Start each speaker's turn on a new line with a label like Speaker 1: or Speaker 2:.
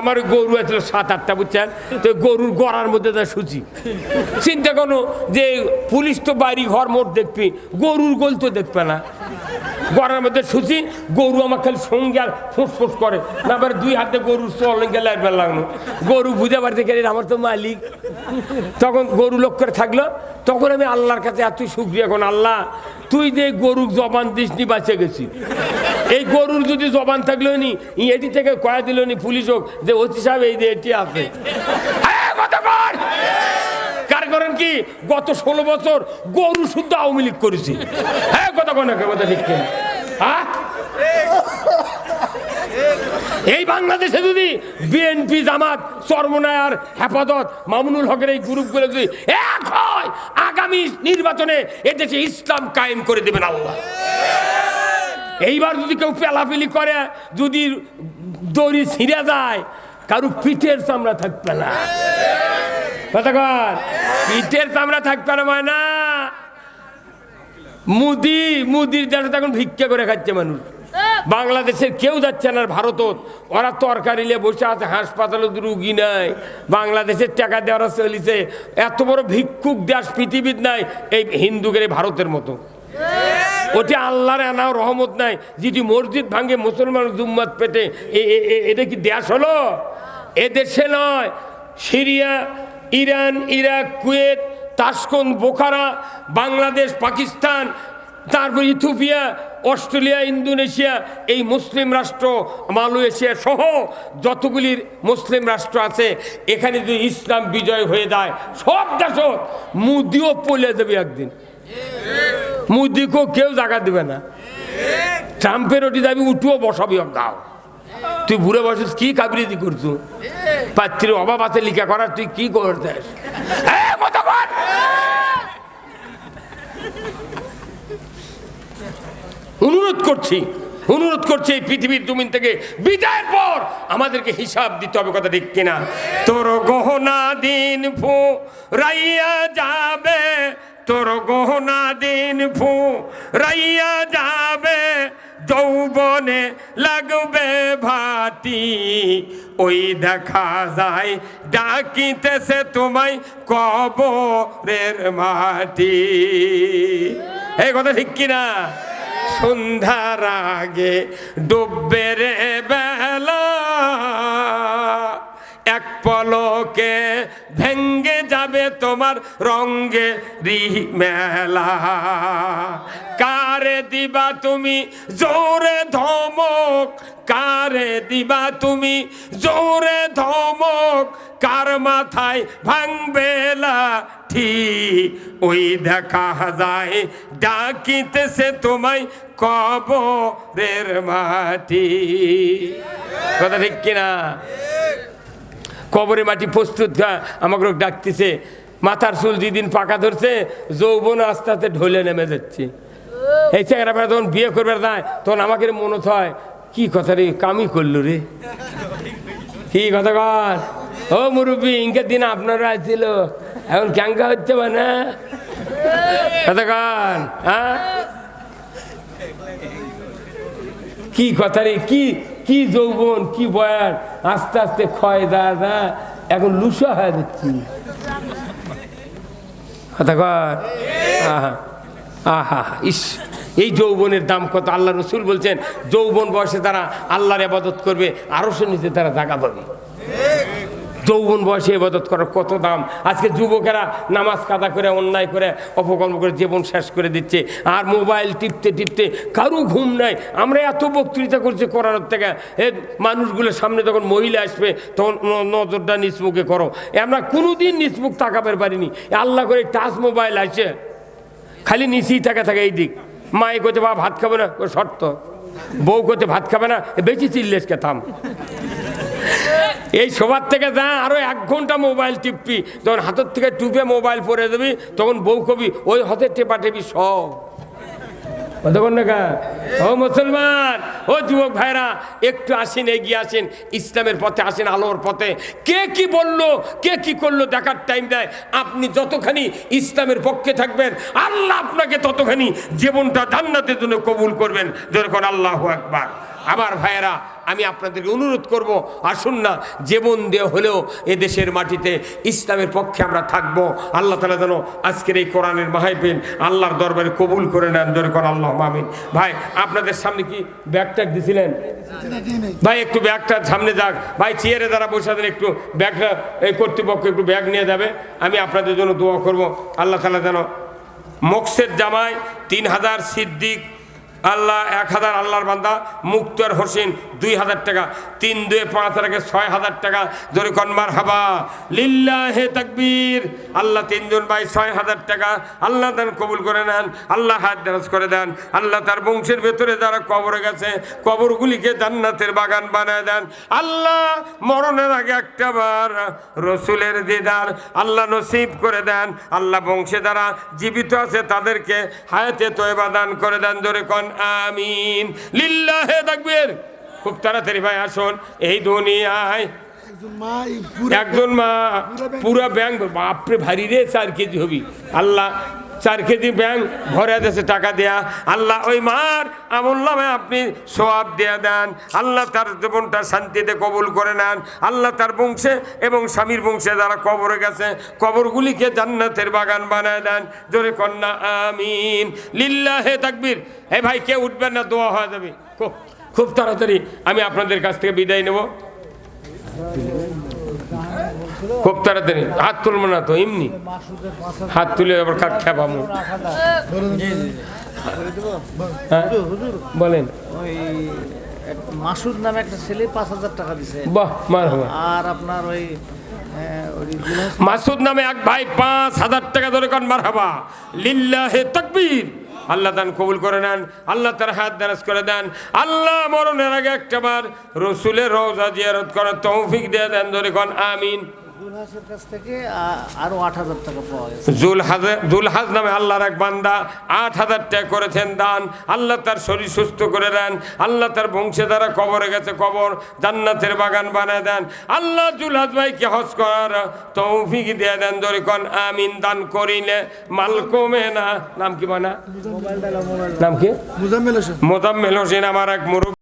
Speaker 1: আমার গরু আছিল সাত আটটা, বুঝছেন? তো গরুর গড়ার মধ্যে তা সুচি। চিন্তা করো যে পুলিশ তো বাড়ি ঘর মোট দেখবি, গরুর গোল তো দেখবে না। গড়ার মধ্যে সুচি গরু আমার খালি সঙ্গে আর ফুসফুস করে। না, আবার দুই হাতে গরুর চল গেলে একবার লাগল গরু বুঝে পারতে গেলে আমার তো মালিক। তখন গরু লোক করে থাকল, তখন আমি আল্লাহর কাছে এত শুক্রিয়া এখন আল্লাহ, তুই যে গরু জবান দিস নি, বাঁচে গেছি। এই গরুর যদি জবান থাকল নি, এটি থেকে কয়া দিল নি পুলিশ হোক, যে অতি সাহেব এই যে এটি আছে। করেন কি? গত ষোলো বছর গরু শুদ্ধ আওয়ামী লীগ করেছি। হ্যাঁ কথা কোন কথা ঠিক হ্যাঁ? এই বাংলাদেশে যদি বিএনপি, জামাত চরমনায় আর হেফাজত, মামুনুল হকের এই গ্রুপগুলো যদি এক হয়, আগামী নির্বাচনে এদেশে ইসলাম কায়েম করে দেবেন আল্লাহ। এইবার যদি কেউ পেলাপিলি করে, যদি দড়ি ছিঁড়ে যায়, কারু পিঠের চামড়া থাকবে না। কতক্ষণ পিঠের চামড়া থাকবে না মানে না। মুদি, মুদির দেশে এখন ভিক্ষা করে খাচ্ছে মানুষ। বাংলাদেশের কেউ যাচ্ছে না ভারতত। ওরা তরকারি নিয়ে বসে আছে, হাসপাতালে রুগী নাই। বাংলাদেশের টাকা দেওয়ারা চলিছে। এত বড় ভিক্ষুক দেশ পৃথিবীর নাই, এই হিন্দুকের এই ভারতের মতো। ওটি আল্লাহর আনাও রহমত নাই। যেটি মসজিদ ভাঙে, মুসলমান জুম্মাত পেটে এটা কি দেশ হলো? এদেশে নয়, Syria Iran, Iraq, Kuwait, Tashkent, Bukhara, Bangladesh, Pakistan, তারপর ইথিওপিয়া, অস্ট্রেলিয়া, ইন্দোনেশিয়া, এই মুসলিম রাষ্ট্র, মালয়েশিয়া সহ যতগুলির মুসলিম রাষ্ট্র আছে, এখানে যদি ইসলাম বিজয় হয়ে যায়, সব দেশ মুদিও পলে দেবে একদিন। মুদিকেও কেউ জায়গা দেবে না। ট্রাম্পের ওটি দাবি উঠুও বসাবি দাও। তুই বুড়ে বসিস, কি কাবরিদি করছু? পাত্রীর অভাব আছে, লিখা করার, তুই কি করতেস? অনুরোধ করছি অনুরোধ করছি এই পৃথিবীর জমিন থেকে বিদায়ের পর আমাদেরকে হিসাব দিতে হবে, কথা ঠিক কিনা? তোর গহনা দিন ফু, রাইয়া যাবে। তোর গহনা দিন ফু, রাইয়া যাবে। যৌবনে লাগবে ভাতি ওই দেখা যায়, ডাকিতেছে তোমায় কবরের মাটি। এই কথা ঠিক কিনা? সন্ধ্যার আগে ডুববে রে বেলা ভেঙ্গে যাবে তোমার রঙ্গে মেলা কারে দিবা তুমি জোরে ধমক? কারে দিবা তুমি জোরে ধমক? কার মাথায় ভাঙবে লাঠি ওই দেখা যায়, ডাকিতেছে তোমায় কবরের মাটি। কথা ঠিক কিনা? কবরে মাটি প্রস্তুত আমাকে লোক ডাকতেছে মাথার চুল যেদিন পাকা ধরছে যৌবন আস্তে আস্তে ঢলে নেমে যাচ্ছে। এই চেহারা বেড়া তখন বিয়ে করবে যায় তখন আমাকে মনে হয় কি কথা রে কামই করল রে। কি কথা কর? ও মুরব্বী ইনকে দিন আপনারা আসছিল এখন ক্যাঙ্কা হচ্ছে মানে। কথা কন হ্যাঁ? কি কথা রে কি কি যৌবন, কি বয়ান, আস্তে আস্তে ক্ষয় দা এখন লুসা হয়ে যাচ্ছি। ইস, এই যৌবনের দাম কত? আল্লাহ রসুল বলছেন, যৌবন বয়সে তারা আল্লাহর আবাদত করবে আরও সে নিচে তারা জাগা পাবে। যৌবন বয়সে ইবাদত করার কত দাম? আজকে যুবকেরা নামাজ কাদা করে, অন্যায় করে, অপকর্ম করে জীবন শেষ করে দিচ্ছে। আর মোবাইল টিপতে টিপতে কারও ঘুম নাই। আমরা এত বক্তৃতা করছি করার থেকে। এ মানুষগুলোর সামনে যখন মহিলা আসবে, তখন নজরটা নিচমুখে করো। আমরা কোনোদিন নিচমুখ তাকাবার পারিনি। আল্লাহ করে টাচ মোবাইল আছে খালি নিচেই থাকে থাকে এই দিক। মায়ে কোথায় বা ভাত খাবে না? শর্ত। বউ কোথায় ভাত খাবে না। এ বেশি চিল্লেসকে থাম। এই সবার থেকে যা আরও এক ঘণ্টা মোবাইল টিপবি তখন হাতের থেকে টুপে মোবাইল পরে দেবি তখন বউ কবি, ওই হাতে টেপা টেপি সব। ও মুসলমান, ও যুবক ভাইরা, একটু আসেন, এগিয়ে আসেন, ইসলামের পথে আসেন, আলোর পথে। কে কি বলল, কে কি করল, দেখার টাইম দেয়। আপনি যতখানি ইসলামের পক্ষে থাকবেন, আল্লাহ আপনাকে ততখানি জীবনটা জান্নাতের জন্য কবুল করবেন। যেরকম আল্লাহ একবার আমার ভাইয়েরা, আমি আপনাদেরকে অনুরোধ করব, আসুন না, জীবন দিয়ে হলেও এ দেশের মাটিতে ইসলামের পক্ষে আমরা থাকব। আল্লাহ তালা যেন আজকের এই কোরআনের মাহাইপিল আল্লাহর দরবারে কবুল করে নেন, জোরে কর আল্লাহ মামিন ভাই, আপনাদের সামনে কি ব্যাগ ট্যাগ দিছিলেন? ভাই, একটু ব্যাগটা সামনে যাক। ভাই, চেয়ারে যারা বসে আছেন, একটু ব্যাগটা এই কর্তৃপক্ষ একটু ব্যাগ নিয়ে যাবে। আমি আপনাদের জন্য দোয়া করব। আল্লাহ তালা যেন মকসেদ জামায় তিন হাজার সিদ্দিক আল্লাহ এক হাজার আল্লাহর বান্দা মুক্তার হোসেন দুই হাজার টাকা, তিন দুই পাঁচ হাজার ছয় হাজার টাকা। জোরে কনমার হাবা লিল্লা হে তাকবীর। আল্লাহ তিনজন ভাই ছয় হাজার টাকা। আল্লাহ দান কবুল করে নেন। আল্লাহ হাত দারাজ করে দেন। আল্লাহ তার বংশের ভেতরে যারা কবরে গেছে, কবরগুলিকে জান্নাতের বাগান বানায় দেন। আল্লাহ মরণের আগে একটা বার রসুলের দিদার আল্লাহ নসিব করে দেন। আল্লাহ বংশে যারা জীবিত আছে, তাদেরকে হায়াতে তয়বা দান করে দেন। জোরে কন, আমিন। লিল্লাহে তাকবীর। খুব তাড়াতাড়ি ভাই আসুন। এই দুনিয়ায়
Speaker 2: একজন মা পুরো
Speaker 1: ব্যাংক। বাপরে ভারী রে চার কেজি হবি। আল্লাহ চার কেজি ব্যাংক ভরে দেশে টাকা দেয়া। আল্লাহ ওই মার আমল নামে আপনি সোয়াব দেয়া দেন। আল্লাহ তার জীবনটা শান্তিতে কবুল করে নেন। আল্লাহ তার বংশে এবং স্বামীর বংশে যারা কবরে গেছে কবরগুলিকে জান্নাতের বাগান বানায় দেন। জোরে কন্যা আমিন। লিল্লাহে তাকবীর। হে ভাই কে উঠবেন না দোয়া হয়ে যাবে। খুব তাড়াতাড়ি আমি আপনাদের কাছ থেকে বিদায় নেব। খুব তাড়াতাড়ি। হাত তুলবো না তো এমনি। হাত তুলে আবার কাক খেপামো হ্যাঁ? বলেন।
Speaker 3: ওই মাসুদ নামে একটা ছেলে পাঁচ হাজার টাকা দিছে।
Speaker 1: বাহ
Speaker 3: আর আপনার ওই আহ,
Speaker 1: মাসুদ নামে এক ভাই পাঁচ হাজার টাকা ধরে কন মার হাবা। লিল্লাহে তকবীর। আল্লাহ দান কবুল করে নেন, আল্লাহ তার হাত দারাজ করে দেন। আল্লাহ মরণের আগে একটাবার রসুলের রোজা জিয়ারত করার তৌফিক দিয়ে দেন ধরে কন আমিন।
Speaker 3: আট হাজার টাকা পাওয়া গেছে।
Speaker 1: জুলহাজ জুলহাজ নামে আল্লাহর এক বান্দা আট হাজার টাকা করেছেন দান। আল্লাহ তার শরীর সুস্থ করে দেন। আল্লাহ তার বংশে কবরে গেছে কবর জান্নাতের বাগান বানায় দেন। আল্লাহ জুলহাজ ভাইকে হজ করার তৌফিক দিয়ে দেন। আমিন দান করিলে মাল কমে না। নাম কি বানা নাম কি? মোজাম্মেল হোসেন আমার এক মুরব্বী।